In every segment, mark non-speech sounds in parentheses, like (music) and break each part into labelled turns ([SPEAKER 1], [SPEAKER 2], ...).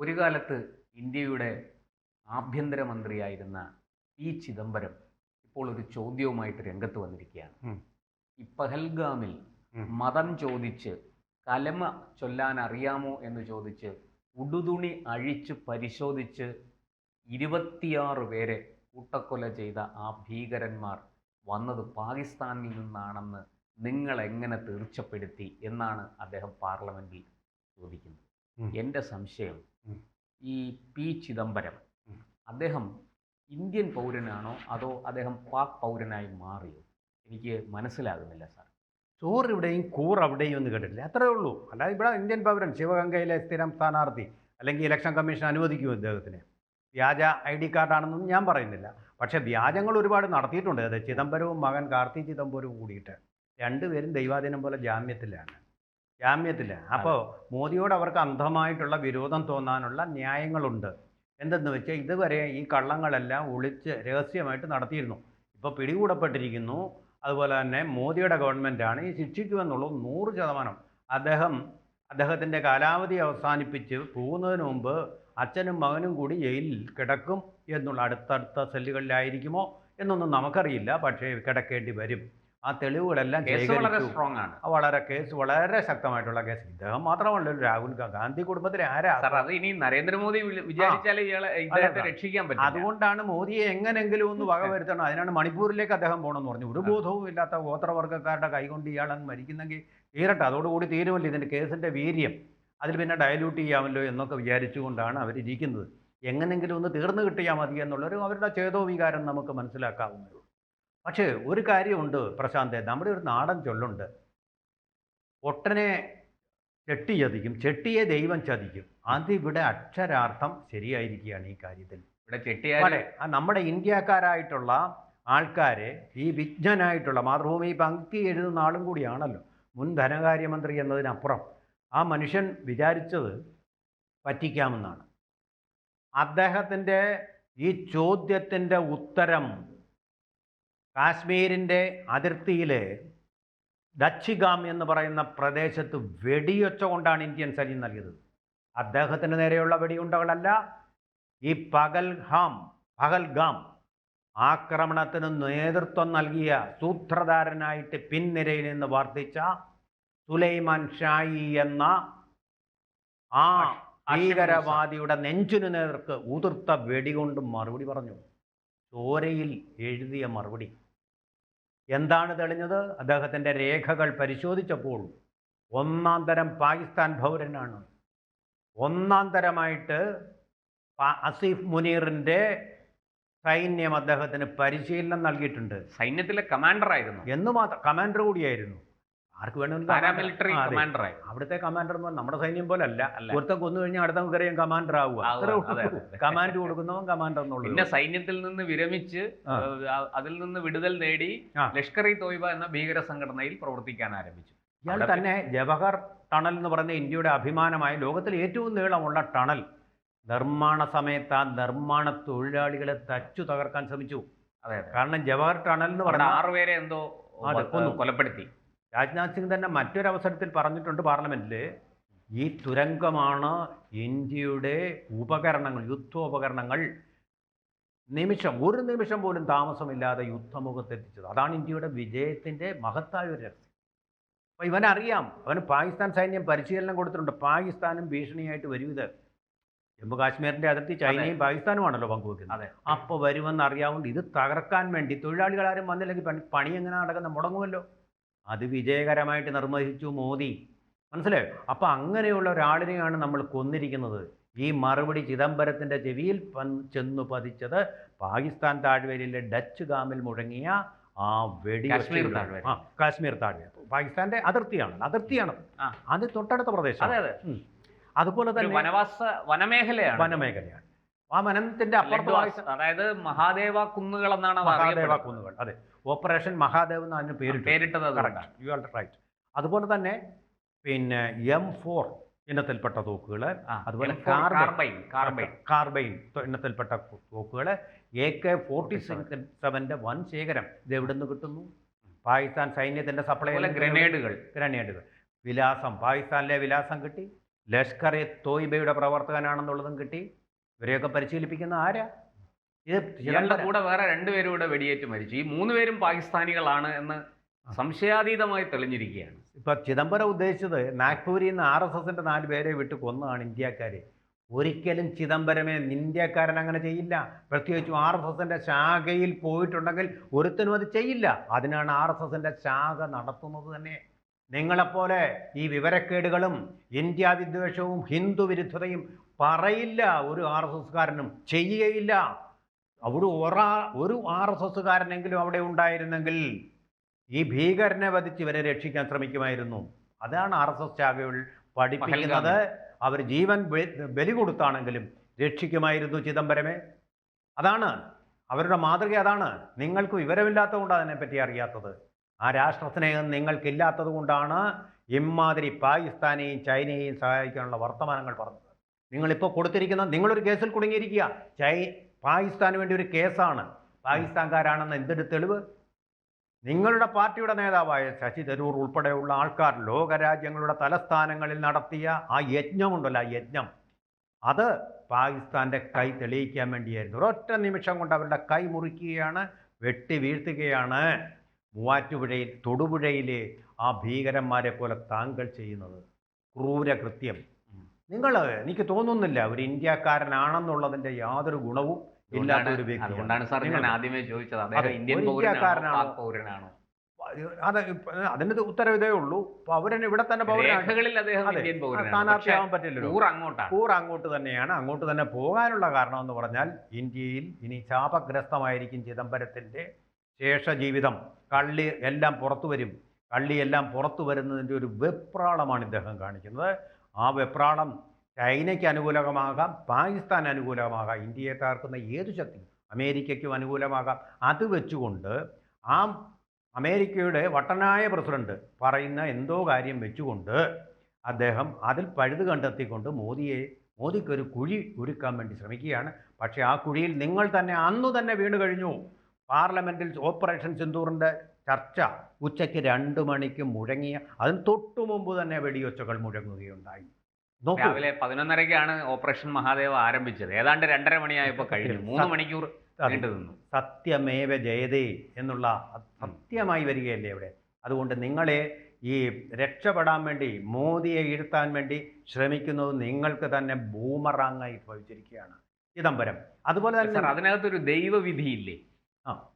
[SPEAKER 1] ഒരു കാലത്ത് ഇന്ത്യയുടെ ആഭ്യന്തരമന്ത്രിയായിരുന്ന പി ചിദംബരം ഇപ്പോൾ ഒരു ചോദ്യവുമായിട്ട് രംഗത്ത് വന്നിരിക്കുകയാണ് ഈ പഹൽഗാമിൽ. മതം ചോദിച്ച് കലമ ചൊല്ലാൻ അറിയാമോ എന്ന് ചോദിച്ച് ഉടുതുണി അഴിച്ച് പരിശോധിച്ച് ഇരുപത്തിയാറ് പേരെ കൂട്ടക്കൊല ചെയ്ത ആ ഭീകരന്മാർ വന്നത് പാകിസ്ഥാനിൽ നിന്നാണെന്ന് നിങ്ങൾ എങ്ങനെ തീർച്ചപ്പെടുത്തി എന്നാണ് അദ്ദേഹം പാർലമെന്റിൽ ചോദിക്കുന്നത്. എന്റെ സംശയം ഈ പി ചിദംബരം അദ്ദേഹം ഇന്ത്യൻ പൗരനാണോ അതോ അദ്ദേഹം പാക് പൗരനായി മാറിയോ? എനിക്ക് മനസ്സിലാകുന്നില്ല സാർ.
[SPEAKER 2] ചോറ് ഇവിടെയും കൂർ അവിടെയും എന്ന് കേട്ടിട്ടില്ല. അത്രേ ഉള്ളൂ. അല്ലാതെ ഇവിടെ ഇന്ത്യൻ പൗരൻ ശിവഗംഗയിലെ സ്ഥിരം സ്ഥാനാർത്ഥി അല്ലെങ്കിൽ ഇലക്ഷൻ കമ്മീഷൻ അനുവദിക്കുമോ ഇദ്ദേഹത്തിന്? വ്യാജ ഐ ഡി കാർഡാണെന്നൊന്നും ഞാൻ പറയുന്നില്ല. പക്ഷേ വ്യാജങ്ങൾ ഒരുപാട് നടത്തിയിട്ടുണ്ട്. അത് ചിദംബരവും മകൻ കാർത്തി ചിദംബരവും കൂടിയിട്ട്. രണ്ടുപേരും ദൈവാധീനം പോലെ ജാമ്യത്തിലാണ്. ജാമ്യത്തിലാണ് അപ്പോൾ മോദിയോട് അവർക്ക് അന്ധമായിട്ടുള്ള വിരോധം തോന്നാനുള്ള ന്യായങ്ങളുണ്ട്. എന്തെന്ന് വെച്ചാൽ ഇതുവരെ ഈ കള്ളങ്ങളെല്ലാം ഒളിച്ച് രഹസ്യമായിട്ട് നടത്തിയിരുന്നു. ഇപ്പോൾ പിടികൂടപ്പെട്ടിരിക്കുന്നു. അതുപോലെ തന്നെ മോദിയുടെ ഗവൺമെന്റാണ് ഈ ശിക്ഷിക്കുമെന്നുള്ളത് നൂറ് ശതമാനം. അദ്ദേഹം അദ്ദേഹത്തിന്റെ കാലാവധി അവസാനിപ്പിച്ച് പോകുന്നതിന് മുമ്പ് അച്ഛനും മകനും കൂടി ജയിലിൽ കിടക്കും എന്നുള്ള അടുത്തടുത്ത സെല്ലുകളിലായിരിക്കുമോ എന്നൊന്നും നമുക്കറിയില്ല. പക്ഷേ കിടക്കേണ്ടി വരും. ആ തെളിവുകളെല്ലാം
[SPEAKER 1] കേസ് വളരെ
[SPEAKER 2] ശേഖരിച്ചു.
[SPEAKER 1] സ്ട്രോങ് ആണ്.
[SPEAKER 2] ആ വളരെ കേസ് വളരെ ശക്തമായിട്ടുള്ള കേസ്. ഇദ്ദേഹം മാത്രമല്ലല്ലോ രാഹുൽ ഗാന്ധി കുടുംബത്തിലെ ആരാ?
[SPEAKER 1] സാർ അത് ഇനി നരേന്ദ്രമോദി വിചാരിച്ചാൽ ഇദ്ദേഹത്തെ രക്ഷിക്കാൻ പറ്റും.
[SPEAKER 2] അതുകൊണ്ടാണ് മോദിയെ എങ്ങനെങ്കിലും ഒന്ന് വകവരുത്തണം അതിനാണ് മണിപ്പൂരിലേക്ക് അദ്ദേഹം പോകണമെന്ന് പറഞ്ഞു. ഒരു ബോധവും ഇല്ലാത്ത ഗോത്രവർഗക്കാരുടെ കൈകൊണ്ട് ഇയാൾ അങ്ങ് മരിക്കുന്നെങ്കിൽ തീരട്ടെ. അതോടുകൂടി തീരുമല്ലോ ഇതിന്റെ കേസിന്റെ വീര്യം. അതിൽ പിന്നെ ഡയലൂട്ട് ചെയ്യാമല്ലോ എന്നൊക്കെ വിചാരിച്ചുകൊണ്ടാണ് അവരിരിക്കുന്നത്. എങ്ങനെങ്കിലും ഒന്ന് തീർന്നു കിട്ടിയാൽ മതി എന്നുള്ളൊരു അവരുടെ ചേതോ വികാരം നമുക്ക് മനസ്സിലാക്കാവുന്നേ ഉള്ളൂ. പക്ഷേ ഒരു കാര്യമുണ്ട് പ്രശാന്തെ നമ്മുടെ ഒരു നാടൻ ചൊല്ലുണ്ട്. ഒട്ടനെ ചെട്ടി ചതിക്കും ചെട്ടിയെ ദൈവം ചതിക്കും. അതിവിടെ അക്ഷരാർത്ഥം ശരിയായിരിക്കുകയാണ് ഈ കാര്യത്തിൽ.
[SPEAKER 1] ഇവിടെ
[SPEAKER 2] ആ നമ്മുടെ ഇന്ത്യക്കാരായിട്ടുള്ള ആൾക്കാരെ ഈ വിജ്ഞനായിട്ടുള്ള മാതൃഭൂമി പങ്ക്തി എഴുതുന്ന ആളും കൂടിയാണല്ലോ. മുൻ ധനകാര്യമന്ത്രി എന്നതിനപ്പുറം. ആ മനുഷ്യൻ വിചാരിച്ചത് പറ്റിക്കാമെന്നാണ്. അദ്ദേഹത്തിന്റെ ഈ ചോദ്യത്തിന്റെ ഉത്തരം കാശ്മീരിന്റെ അതിർത്തിയിൽ ദച്ചിഗാം എന്ന് പറയുന്ന പ്രദേശത്ത് വെടിയൊച്ച കൊണ്ടാണ് ഇന്ത്യൻ സൈന്യം നൽകിയത്. അദ്ദേഹത്തിന് നേരെയുള്ള വെടിയുണ്ടകളല്ല ഈ പകൽഹാം പകൽഗാം ആക്രമണത്തിന് നേതൃത്വം നൽകിയ സൂത്രധാരനായിട്ട് പിൻനിരയിൽ നിന്ന് വർദ്ധിച്ച സുലൈമാൻ ഷായി എന്ന ആ ഭീകരവാദിയുടെ നെഞ്ചിനു നേർക്ക് ഉതിർത്ത വെടികൊണ്ട് മറുപടി പറഞ്ഞു. ചോരയിൽ എഴുതിയ മറുപടി. എന്താണ് തെളിഞ്ഞത്? അദ്ദേഹത്തിന്റെ രേഖകൾ പരിശോധിച്ചപ്പോൾ ഒന്നാം തരം പാകിസ്ഥാൻ പൗരനാണ്. ഒന്നാം തരമായിട്ട് അസീഫ് മുനീറിന്റെ സൈന്യം അദ്ദേഹത്തിന് പരിശീലനം നൽകിയിട്ടുണ്ട്.
[SPEAKER 1] സൈന്യത്തിലെ കമാൻഡർ ആയിരുന്നു
[SPEAKER 2] എന്ന് മാത്രം കമാൻഡർ കൂടിയായിരുന്നു. ആർക്ക് വേണമെങ്കിലും. അവിടുത്തെ കമാൻഡർ എന്ന് പറഞ്ഞാൽ നമ്മുടെ സൈന്യം പോലെ അല്ല. ഒരുത്തം കൊന്നു കഴിഞ്ഞാൽ അടുത്ത കറിയാൻ കമാൻഡർ ആവുക. കമാൻഡ് കൊടുക്കുന്നവൻ കമാൻഡർ
[SPEAKER 1] പിന്നെ സൈന്യത്തിൽ നിന്ന് വിരമിച്ച് അതിൽ നിന്ന് വിടുതൽ നേടി. ലഷ്കർ ഇ തോയ്ബ എന്ന ഭീകര സംഘടനയിൽ പ്രവർത്തിക്കാൻ ആരംഭിച്ചു.
[SPEAKER 2] ഇയാൾ തന്നെ ജവഹർ ടണൽ എന്ന് പറയുന്ന ഇന്ത്യയുടെ അഭിമാനമായ ലോകത്തിൽ ഏറ്റവും നീളമുള്ള ടണൽ. നിർമ്മാണ സമയത്ത് ആ നിർമ്മാണ തൊഴിലാളികളെ തച്ചു തകർക്കാൻ ശ്രമിച്ചു.
[SPEAKER 1] അതെ
[SPEAKER 2] കാരണം ജവഹർ ടണൽ എന്ന് പറഞ്ഞ
[SPEAKER 1] ആറുപേരെ എന്തോ കൊലപ്പെടുത്തി.
[SPEAKER 2] രാജ്നാഥ് സിംഗ് തന്നെ മറ്റൊരവസരത്തിൽ പറഞ്ഞിട്ടുണ്ട് പാർലമെന്റിൽ ഈ തുരങ്കമാണ് ഇന്ത്യയുടെ ഉപകരണങ്ങൾ യുദ്ധോപകരണങ്ങൾ. നിമിഷം ഒരു നിമിഷം പോലും താമസമില്ലാതെ യുദ്ധമുഖത്തെത്തിച്ചത് അതാണ് ഇന്ത്യയുടെ വിജയത്തിന്റെ മഹത്തായ ഒരു രഹസ്യം. അപ്പോൾ ഇവനറിയാം അവന് പാകിസ്ഥാൻ സൈന്യം പരിശീലനം കൊടുത്തിട്ടുണ്ട്. പാകിസ്ഥാനും ഭീഷണിയായിട്ട് വരും ഇത്. ജമ്മു കാശ്മീരിന്റെ അതിർത്തി ചൈനയും പാകിസ്ഥാനുമാണല്ലോ പങ്കുവെക്കുന്നത്.
[SPEAKER 1] അതെ.
[SPEAKER 2] അപ്പോൾ വരുമെന്ന് അറിയാവുണ്ട് ഇത് തകർക്കാൻ വേണ്ടി തൊഴിലാളികളാരും വന്നില്ലെങ്കിൽ പണി പണി എങ്ങനെ നടക്കുന്ന മുടങ്ങുമല്ലോ? അത് വിജയകരമായിട്ട് നിർവഹിച്ചു മോദി. മനസ്സിലായോ? അപ്പോൾ അങ്ങനെയുള്ള ഒരാളിനെയാണ് നമ്മൾ കൊന്നിരിക്കുന്നത്. ഈ മറുപടി ചിദംബരത്തിന്റെ ചെവിയിൽ പൻ ചെന്നു പതിച്ചത് പാകിസ്ഥാൻ താഴ്വരയിലെ ഡച്ച് ഗാമിൽ മുഴങ്ങിയ ആ വെടി
[SPEAKER 1] കാശ്മീർ താഴ്വര.
[SPEAKER 2] ആ കാശ്മീർ താഴ്വര. പാകിസ്ഥാന്റെ അതിർത്തിയാണ് അതിർത്തിയാണ്. അത് തൊട്ടടുത്ത പ്രദേശം
[SPEAKER 1] അതെ അതെ.
[SPEAKER 2] അതുപോലെ തന്നെ
[SPEAKER 1] വനവാസ വനമേഖലയാണ്.
[SPEAKER 2] വനമേഖലയാണ്. ആ വനത്തിന്റെ അപ്പുറത്ത്
[SPEAKER 1] അതായത് മഹാദേവ കുന്നുകൾ എന്നാണ്
[SPEAKER 2] മഹാദേവ കുന്നുകൾ. അതെ. ഓപ്പറേഷൻ മഹാദേവ് എന്ന് അതിന് പേരിട്ടു
[SPEAKER 1] പേരിട്ടത്
[SPEAKER 2] യു ആർ റൈറ്റ് അതുപോലെ തന്നെ പിന്നെ എം ഫോർ ഇനത്തിൽപ്പെട്ട തോക്കുകൾ അതുപോലെ
[SPEAKER 1] M4
[SPEAKER 2] കാർബൈൻ.
[SPEAKER 1] കാർബൈൻ കാർബൈൻ
[SPEAKER 2] ഇനത്തിൽപ്പെട്ട തോക്കുകൾ എ കെ ഫോർട്ടി സെവന്റെ വൻ ശേഖരം ഇത് എവിടെ നിന്ന് കിട്ടുന്നു? പാകിസ്ഥാൻ സൈന്യത്തിന്റെ സപ്ലൈ
[SPEAKER 1] ഗ്രനേഡുകൾ
[SPEAKER 2] ഗ്രനേഡുകൾ വിലാസം പാകിസ്ഥാനിലെ വിലാസം കിട്ടി. ലഷ്കർ എ തോയ്ബയുടെ പ്രവർത്തകനാണെന്നുള്ളതും കിട്ടി. ഇവരെയൊക്കെ പരിശീലിപ്പിക്കുന്ന ആരാ? ഇത്
[SPEAKER 1] ഇയാളുടെ. കൂടെ വേറെ രണ്ടുപേരും കൂടെ വെടിയേറ്റ് മരിച്ചു. ഈ മൂന്ന് പേരും പാകിസ്ഥാനികളാണ് എന്ന് സംശയാതീതമായി തെളിഞ്ഞിരിക്കുകയാണ്.
[SPEAKER 2] ഇപ്പൊ ചിദംബരം ഉദ്ദേശിച്ചത് നാഗ്പൂരിൽ നിന്ന് ആർ എസ് എസിന്റെ നാല് പേരെ വിട്ട് കൊന്നതാണ് ഇന്ത്യക്കാര്. ഒരിക്കലും ചിദംബരമേ ഇന്ത്യക്കാരൻ അങ്ങനെ ചെയ്യില്ല. പ്രത്യേകിച്ചും ആർ എസ് എസിന്റെ ശാഖയിൽ പോയിട്ടുണ്ടെങ്കിൽ ഒരുത്തനും അത് ചെയ്യില്ല. അതിനാണ് ആർ എസ് എസിന്റെ ശാഖ നടത്തുന്നത് തന്നെ. നിങ്ങളെപ്പോലെ ഈ വിവരക്കേടുകളും ഇന്ത്യ വിദ്വേഷവും ഹിന്ദു വിരുദ്ധതയും പറയില്ല ഒരു ആർ എസ് എസ്കാരനും ചെയ്യുകയില്ല. അവിടെ ഒരാ ഒരു ആർ എസ് എസ്സുകാരനെങ്കിലും അവിടെ ഉണ്ടായിരുന്നെങ്കിൽ ഈ ഭീകരനെ വധിച്ച് ഇവരെ രക്ഷിക്കാൻ ശ്രമിക്കുമായിരുന്നു. അതാണ് ആർ എസ് എസ് ശാഖകൾ പഠിപ്പിക്കുന്നത്. അവർ ജീവൻ ബലി കൊടുത്താണെങ്കിലും രക്ഷിക്കുമായിരുന്നു ചിദംബരമേ. അതാണ് അവരുടെ മാതൃക. അതാണ്. നിങ്ങൾക്ക് വിവരമില്ലാത്തതുകൊണ്ട് അതിനെപ്പറ്റി അറിയാത്തത്. ആ രാഷ്ട്രസ്നേഹം നിങ്ങൾക്കില്ലാത്തത് കൊണ്ടാണ് ഇമാതിരി പാകിസ്ഥാനെയും ചൈനയെയും സഹായിക്കാനുള്ള വർത്തമാനങ്ങൾ പറഞ്ഞത്. നിങ്ങളിപ്പോൾ കൊടുത്തിരിക്കുന്ന നിങ്ങളൊരു കേസിൽ കുടുങ്ങിയിരിക്കുക. ചൈ പാകിസ്ഥാന് വേണ്ടി ഒരു കേസാണ്. പാകിസ്ഥാൻകാരാണെന്ന് എന്തൊരു തെളിവ്? നിങ്ങളുടെ പാർട്ടിയുടെ നേതാവായ ശശി തരൂർ ഉൾപ്പെടെയുള്ള ആൾക്കാർ ലോകരാജ്യങ്ങളുടെ തലസ്ഥാനങ്ങളിൽ നടത്തിയ ആ യജ്ഞമുണ്ടല്ലോ ആ യജ്ഞം. അത് പാകിസ്ഥാന്റെ കൈ തെളിയിക്കാൻ വേണ്ടിയായിരുന്നു. ഒരൊറ്റ നിമിഷം കൊണ്ട് അവരുടെ കൈ മുറിക്കുകയാണ് വെട്ടി വീഴ്ത്തുകയാണ്. മൂവാറ്റുപുഴയിൽ തൊടുപുഴയിലെ ആ ഭീകരന്മാരെ പോലെ താങ്കൾ ചെയ്യുന്നത്. ക്രൂരകൃത്യം നിങ്ങൾ എനിക്ക് തോന്നുന്നില്ല ഒരു ഇന്ത്യക്കാരനാണെന്നുള്ളതിന്റെ യാതൊരു ഗുണവും ഇല്ലാത്ത ഒരു വ്യക്തി
[SPEAKER 1] അതുകൊണ്ടാണ് സാർ ഞാൻ ആദ്യമേ ചോദിച്ചത്. അദ്ദേഹം
[SPEAKER 2] അതെ,
[SPEAKER 1] ഇന്ത്യൻ പൗരനാണോ?
[SPEAKER 2] അത് അതിന് ഉത്തരവിതേ ഉള്ളൂ. പൗരൻ ഇവിടെ തന്നെ സ്ഥാനാർത്ഥിയാവാൻ പറ്റില്ലല്ലോ.
[SPEAKER 1] കൂർ
[SPEAKER 2] അങ്ങോട്ട് തന്നെയാണ്. അങ്ങോട്ട് തന്നെ പോകാനുള്ള കാരണം എന്ന് പറഞ്ഞാൽ ഇന്ത്യയിൽ ഇനി ശാപഗ്രസ്തമായിരിക്കും ചിദംബരത്തിന്റെ ശേഷജീവിതം. കള്ളി എല്ലാം പുറത്തു വരും. കള്ളി എല്ലാം പുറത്തു വരുന്നതിന്റെ ഒരു വെപ്രാളമാണ് ഇദ്ദേഹം കാണിക്കുന്നത്. ആ വെപ്രാളം ചൈനയ്ക്ക് അനുകൂലമാകാം പാകിസ്ഥാൻ അനുകൂലമാകാം ഇന്ത്യയെ തകർക്കുന്ന ഏത് ശക്തി അമേരിക്കയ്ക്കും അനുകൂലമാകാം. അത് വെച്ചുകൊണ്ട് ആ അമേരിക്കയുടെ വട്ടനായ പ്രസിഡന്റ് പറയുന്ന എന്തോ കാര്യം വെച്ചുകൊണ്ട് അദ്ദേഹം അതിൽ പഴുത് കണ്ടെത്തിക്കൊണ്ട് മോദിയെ മോദിക്കൊരു കുഴി ഒരുക്കാൻ വേണ്ടി ശ്രമിക്കുകയാണ്. പക്ഷേ ആ കുഴിയിൽ നിങ്ങൾ തന്നെ അന്നു തന്നെ വീണ് കഴിഞ്ഞു. പാർലമെന്റിൽ ഓപ്പറേഷൻ സിന്ദൂറിന്റെ ചർച്ച ഉച്ചയ്ക്ക് രണ്ട് മണിക്ക് മുഴങ്ങിയ അതിന് തൊട്ടു മുമ്പ് തന്നെ വെടിയൊച്ചകൾ മുഴങ്ങുകയുണ്ടായി. നോക്കൂ.
[SPEAKER 1] രാവിലെ പതിനൊന്നരക്കാണ് ഓപ്പറേഷൻ മഹാദേവ ആരംഭിച്ചത്. ഏതാണ്ട് രണ്ടര മണിയായപ്പോൾ കഴിഞ്ഞു. മൂന്ന് മണിക്കൂർ. നീണ്ടു നിന്നു.
[SPEAKER 2] സത്യമേവ ജയതേ എന്നുള്ള സത്യമായി വരികയല്ലേ അവിടെ? അതുകൊണ്ട് നിങ്ങളെ ഈ രക്ഷപ്പെടാൻ വേണ്ടി മോദിയെ ഇരുത്താൻ വേണ്ടി ശ്രമിക്കുന്നത് നിങ്ങൾക്ക് തന്നെ ബൂമറാങ്ങായി ഭവിച്ചിരിക്കുകയാണ്. ചിദംബരം. അതുപോലെ
[SPEAKER 1] സാർ
[SPEAKER 2] തന്നെ
[SPEAKER 1] അതിനകത്തൊരു ദൈവവിധിയില്ലേ.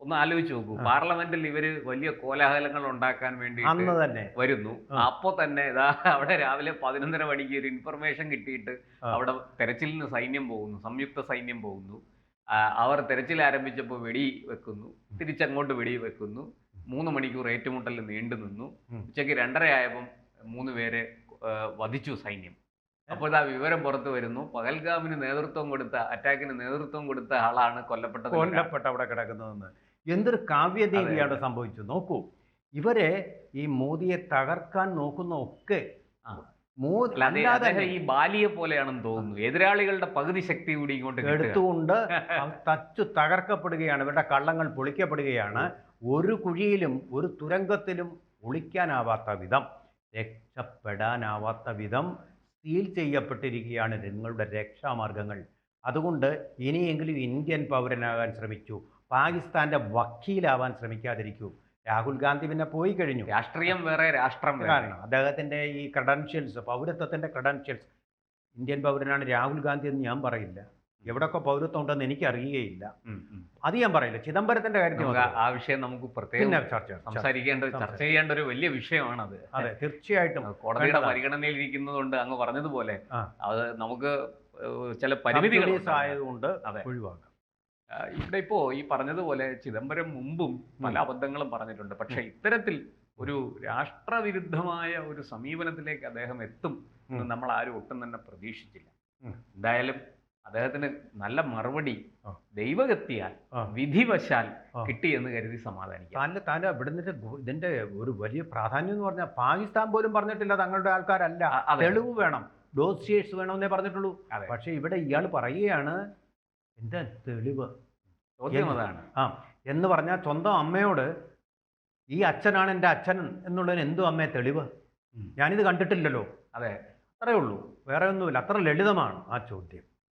[SPEAKER 1] ഒന്ന് ആലോചിച്ച് നോക്കൂ. പാർലമെന്റിൽ ഇവർ വലിയ കോലാഹലങ്ങൾ ഉണ്ടാക്കാൻ വേണ്ടി
[SPEAKER 2] അന്ന് തന്നെ.
[SPEAKER 1] വരുന്നു. അപ്പോ തന്നെ ഇതാ അവിടെ രാവിലെ പതിനൊന്നര മണിക്ക് ഒരു ഇൻഫർമേഷൻ കിട്ടിയിട്ട്. അവിടെ തെരച്ചിലിന് സൈന്യം പോകുന്നു. സംയുക്ത സൈന്യം പോകുന്നു. അവർ തെരച്ചിൽ ആരംഭിച്ചപ്പോൾ വെടി വെക്കുന്നു. തിരിച്ചങ്ങോട്ട് വെടി വെക്കുന്നു. മൂന്ന് മണിക്കൂർ ഏറ്റുമുട്ടൽ നീണ്ടു നിന്നു. ഉച്ചയ്ക്ക് രണ്ടര ആയപ്പം മൂന്ന് പേരെ വധിച്ചു സൈന്യം. അപ്പോൾ ആ വിവരം പുറത്തു വരുന്നു. പകൽഗാമിന് നേതൃത്വം കൊടുത്ത അറ്റാക്കിന് നേതൃത്വം കൊടുത്ത ആളാണ് കൊല്ലപ്പെട്ടത്.
[SPEAKER 2] കൊല്ലപ്പെട്ട അവിടെ കിടക്കുന്നതെന്ന്. എന്തൊരു കാവ്യദേവിയാണ് സംഭവിച്ചു? നോക്കൂ. ഇവരെ ഈ മോദിയെ തകർക്കാൻ നോക്കുന്ന ഒക്കെ
[SPEAKER 1] ഈ ബാലിയെ പോലെയാണെന്ന് തോന്നുന്നു. എതിരാളികളുടെ പകുതി ശക്തി കൂടി ഇങ്ങോട്ട്.
[SPEAKER 2] എടുത്തുകൊണ്ട് (laughs) തച്ചു തകർക്കപ്പെടുകയാണ്. ഇവരുടെ കള്ളങ്ങൾ പൊളിക്കപ്പെടുകയാണ്. ഒരു കുഴിയിലും ഒരു തുരങ്കത്തിലും ഒളിക്കാനാവാത്ത വിധം രക്ഷപ്പെടാനാവാത്ത വിധം സീൽ ചെയ്യപ്പെട്ടിരിക്കുകയാണ് നിങ്ങളുടെ രക്ഷാമാർഗങ്ങൾ. അതുകൊണ്ട് ഇനിയെങ്കിലും ഇന്ത്യൻ പൗരനാകാൻ ശ്രമിച്ചു പാകിസ്ഥാന്റെ വക്കീലാവാൻ ശ്രമിക്കാതിരിക്കൂ. രാഹുൽ ഗാന്ധി പിന്നെ പോയി കഴിഞ്ഞു.
[SPEAKER 1] രാഷ്ട്രീയം വേറെ രാഷ്ട്രം വേറെ.
[SPEAKER 2] കാരണം അദ്ദേഹത്തിന്റെ ഈ ക്രെഡൻഷ്യൽസ് പൗരത്വത്തിന്റെ ക്രെഡൻഷ്യൽസ് ഇന്ത്യൻ പൗരനാണ് രാഹുൽ ഗാന്ധി എന്ന് ഞാൻ പറയില്ല. എവിടെയൊക്കെ പൗരത്വം ഉണ്ടെന്ന് എനിക്ക് അറിയുകയില്ല. അത് ഞാൻ പറയില്ല. ചിദംബരത്തിന്റെ കാര്യത്തിൽ
[SPEAKER 1] ആ- വിഷയം നമുക്ക് പ്രത്യേകം
[SPEAKER 2] ചർച്ച.
[SPEAKER 1] സംസാരിക്കേണ്ട ചർച്ച ചെയ്യേണ്ട ഒരു വലിയ വിഷയമാണ്
[SPEAKER 2] അത് അതെ തീർച്ചയായിട്ടും
[SPEAKER 1] കോടതിയുടെ ഇരിക്കുന്നതുകൊണ്ട് അങ്ങ് പറഞ്ഞതുപോലെ അത് നമുക്ക് ചില പരിമിതികൾ
[SPEAKER 2] ആയതുകൊണ്ട്
[SPEAKER 1] അതെ.
[SPEAKER 2] ഒഴിവാക്കാം.
[SPEAKER 1] ഇവിടെ ഇപ്പോ ഈ പറഞ്ഞതുപോലെ ചിദംബരം മുമ്പും പല. അബദ്ധങ്ങളും പറഞ്ഞിട്ടുണ്ട്. പക്ഷെ ഇത്തരത്തിൽ ഒരു രാഷ്ട്രവിരുദ്ധമായ ഒരു സമീപനത്തിലേക്ക് അദ്ദേഹം എത്തും എന്ന് നമ്മൾ ആരും ഒട്ടും തന്നെ പ്രതീക്ഷിച്ചില്ല. എന്തായാലും അദ്ദേഹത്തിന് നല്ല മറുപടി. ദൈവഗത്തിയാൽ വിധിവശാൽ. കിട്ടി എന്ന് കരുതി സമാധാനിക്കാം.
[SPEAKER 2] താന്റെ താന്റെ ഇവിടുന്ന് ഇതിന്റെ ഒരു വലിയ പ്രാധാന്യം എന്ന് പറഞ്ഞാൽ പാകിസ്ഥാൻ പോലും പറഞ്ഞിട്ടില്ല തങ്ങളുടെ ആൾക്കാരല്ല. തെളിവ് വേണം ഡോസിയേഴ്സ് വേണമെന്നേ പറഞ്ഞിട്ടുള്ളൂ. പക്ഷെ ഇവിടെ ഇയാൾ പറയുകയാണ് എന്താ തെളിവ്?
[SPEAKER 1] ചോദ്യം? അതാണ്.
[SPEAKER 2] ആ. എന്ന് പറഞ്ഞാൽ സ്വന്തം അമ്മയോട് ഈ അച്ഛനാണ് എന്റെ അച്ഛൻ എന്നുള്ളതിന് എന്തോ അമ്മയെ തെളിവ്. ഞാനിത് കണ്ടിട്ടില്ലല്ലോ.
[SPEAKER 1] അതെ.
[SPEAKER 2] അത്രയേ ഉള്ളൂ. വേറെ ഒന്നുമില്ല. അത്ര ലളിതമാണ് ആ ചോദ്യം.